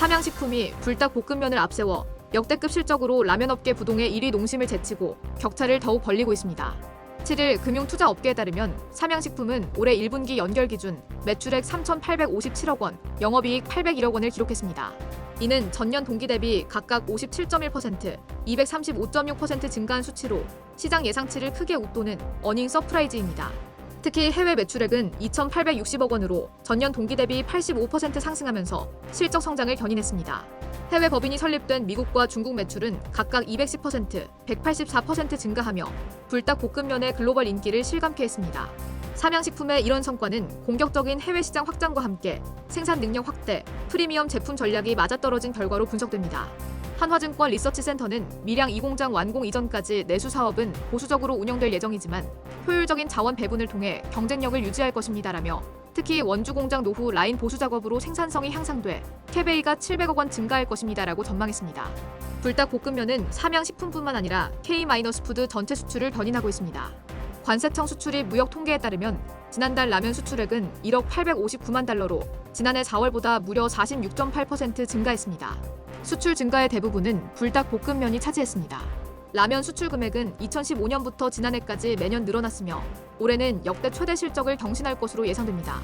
삼양식품이 불닭볶음면을 앞세워 역대급 실적으로 라면업계 부동의 1위 농심을 제치고 격차를 더욱 벌리고 있습니다. 7일 금융투자업계에 따르면 삼양식품은 올해 1분기 연결 기준 매출액 3,857억 원, 영업이익 801억 원을 기록했습니다. 이는 전년 동기 대비 각각 57.1%, 235.6% 증가한 수치로 시장 예상치를 크게 웃도는 어닝 서프라이즈입니다. 특히 해외 매출액은 2,860억 원으로 전년 동기 대비 85% 상승하면서 실적 성장을 견인했습니다. 해외 법인이 설립된 미국과 중국 매출은 각각 210%, 184% 증가하며 불닭 볶음면의 글로벌 인기를 실감케 했습니다. 삼양식품의 이런 성과는 공격적인 해외 시장 확장과 함께 생산 능력 확대, 프리미엄 제품 전략이 맞아떨어진 결과로 분석됩니다. 한화증권 리서치센터는 밀양 2공장 완공 이전까지 내수 사업은 보수적으로 운영될 예정이지만 효율적인 자원 배분을 통해 경쟁력을 유지할 것입니다라며 특히 원주 공장 노후 라인 보수 작업으로 생산성이 향상돼 캐베이가 700억 원 증가할 것입니다라고 전망했습니다. 불닭 볶음면은 삼양 식품뿐만 아니라 K-푸드 전체 수출을 견인하고 있습니다. 관세청 수출입 무역 통계에 따르면 지난달 라면 수출액은 1억 859만 달러로 지난해 4월보다 무려 46.8% 증가했습니다. 수출 증가의 대부분은 불닭볶음면이 차지했습니다. 라면 수출 금액은 2015년부터 지난해까지 매년 늘어났으며 올해는 역대 최대 실적을 경신할 것으로 예상됩니다.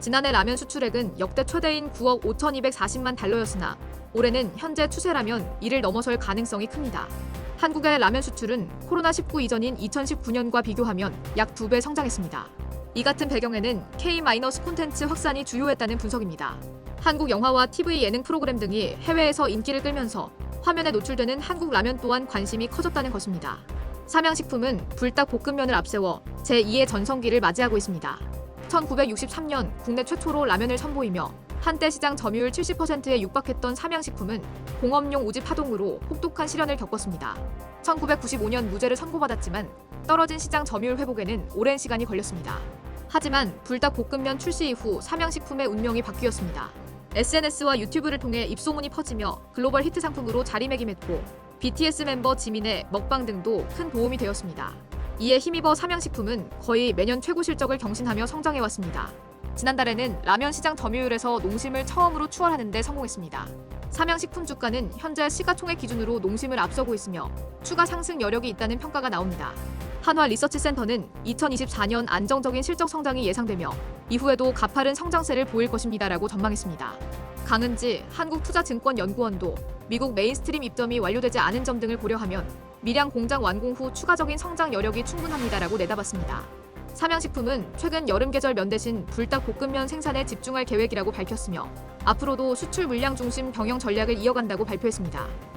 지난해 라면 수출액은 역대 최대인 9억 5,240만 달러였으나 올해는 현재 추세라면 이를 넘어설 가능성이 큽니다. 한국의 라면 수출은 코로나19 이전인 2019년과 비교하면 약 2배 성장했습니다. 이 같은 배경에는 K- 콘텐츠 확산이 주요했다는 분석입니다. 한국 영화와 TV 예능 프로그램 등이 해외에서 인기를 끌면서 화면에 노출되는 한국 라면 또한 관심이 커졌다는 것입니다. 삼양식품은 불닭볶음면을 앞세워 제2의 전성기를 맞이하고 있습니다. 1963년 국내 최초로 라면을 선보이며 한때 시장 점유율 70%에 육박했던 삼양식품은 공업용 우지 파동으로 혹독한 시련을 겪었습니다. 1995년 무죄를 선고받았지만 떨어진 시장 점유율 회복에는 오랜 시간이 걸렸습니다. 하지만 불닭볶음면 출시 이후 삼양식품의 운명이 바뀌었습니다. SNS와 유튜브를 통해 입소문이 퍼지며 글로벌 히트 상품으로 자리매김했고 BTS 멤버 지민의 먹방 등도 큰 도움이 되었습니다. 이에 힘입어 삼양식품은 거의 매년 최고 실적을 경신하며 성장해왔습니다. 지난달에는 라면 시장 점유율에서 농심을 처음으로 추월하는 데 성공했습니다. 삼양식품 주가는 현재 시가총액 기준으로 농심을 앞서고 있으며 추가 상승 여력이 있다는 평가가 나옵니다. 한화 리서치센터는 2024년 안정적인 실적 성장이 예상되며 이후에도 가파른 성장세를 보일 것입니다라고 전망했습니다. 강은지 한국투자증권연구원도 미국 메인스트림 입점이 완료되지 않은 점 등을 고려하면 밀양 공장 완공 후 추가적인 성장 여력이 충분합니다라고 내다봤습니다. 삼양식품은 최근 여름 계절 면 대신 불닭볶음면 생산에 집중할 계획이라고 밝혔으며 앞으로도 수출 물량 중심 경영 전략을 이어간다고 발표했습니다.